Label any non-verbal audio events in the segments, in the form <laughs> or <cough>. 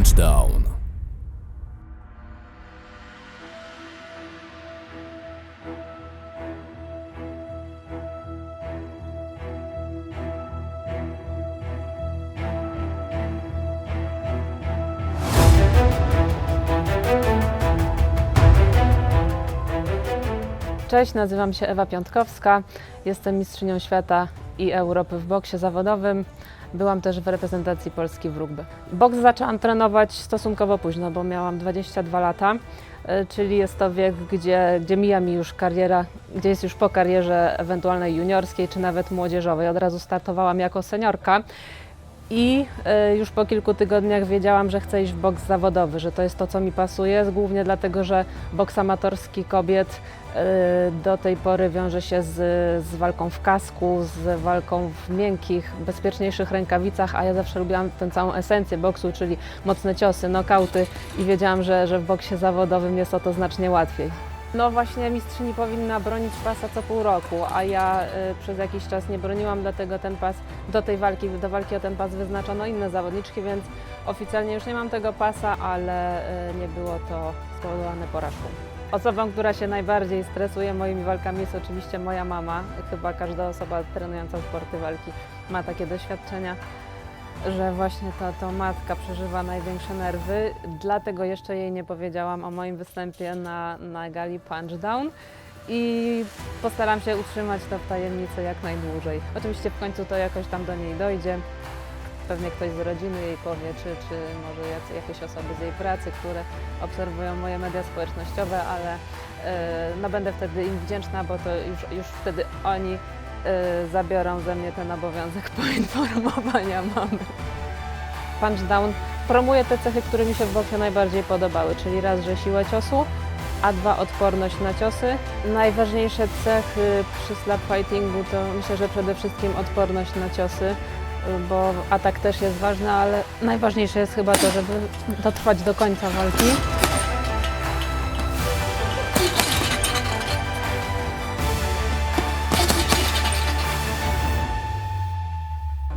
Punchdown. Cześć, nazywam się Ewa Piątkowska. Jestem mistrzynią świata i Europy w boksie zawodowym. Byłam też w reprezentacji Polski w rugby. Boks zaczęłam trenować stosunkowo późno, bo miałam 22 lata, y, czyli jest to wiek, gdzie, gdzie mija mi już kariera, gdzie jest już po karierze ewentualnej juniorskiej czy nawet młodzieżowej. Od razu startowałam jako seniorka. I y, już po kilku tygodniach wiedziałam, że chcę iść w boks zawodowy, że to jest to, co mi pasuje, głównie dlatego, że boks amatorski kobiet do tej pory wiąże się z, z walką w kasku, z walką w miękkich, bezpieczniejszych rękawicach, a ja zawsze lubiłam tę całą esencję boksu, czyli mocne ciosy, nokauty i wiedziałam, że, że w boksie zawodowym jest o to znacznie łatwiej. No właśnie mistrzyni powinna bronić pasa co pół roku, a ja y, przez jakiś czas nie broniłam, dlatego ten pas do tej walki, do walki o ten pas wyznaczono inne zawodniczki, więc oficjalnie już nie mam tego pasa, ale y, nie było to spowodowane porażką. Osobą, która się najbardziej stresuje moimi walkami jest oczywiście moja mama. Chyba każda osoba trenująca sporty walki ma takie doświadczenia że właśnie ta to matka przeżywa największe nerwy. Dlatego jeszcze jej nie powiedziałam o moim występie na, na gali Punchdown i postaram się utrzymać to w tajemnicy jak najdłużej. Oczywiście w końcu to jakoś tam do niej dojdzie. Pewnie ktoś z rodziny jej powie, czy, czy może jakieś osoby z jej pracy, które obserwują moje media społecznościowe, ale e, no będę wtedy im wdzięczna, bo to już, już wtedy oni y, zabiorą ze mnie ten obowiązek <laughs> poinformowania mamy. Punchdown promuje te cechy, które mi się w boksie najbardziej podobały, czyli raz, że siła ciosu, a dwa, odporność na ciosy. Najważniejsze cechy przy slap fightingu to myślę, że przede wszystkim odporność na ciosy, bo atak też jest ważny, ale najważniejsze jest chyba to, żeby dotrwać do końca walki.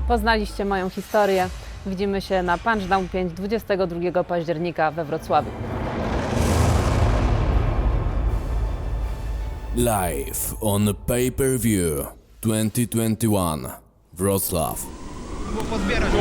Poznaliście moją historię. Widzimy się na Punchdown 5 22 października we Wrocławiu. Live on pay-per-view 2021. Wrocław. Było pozbierać.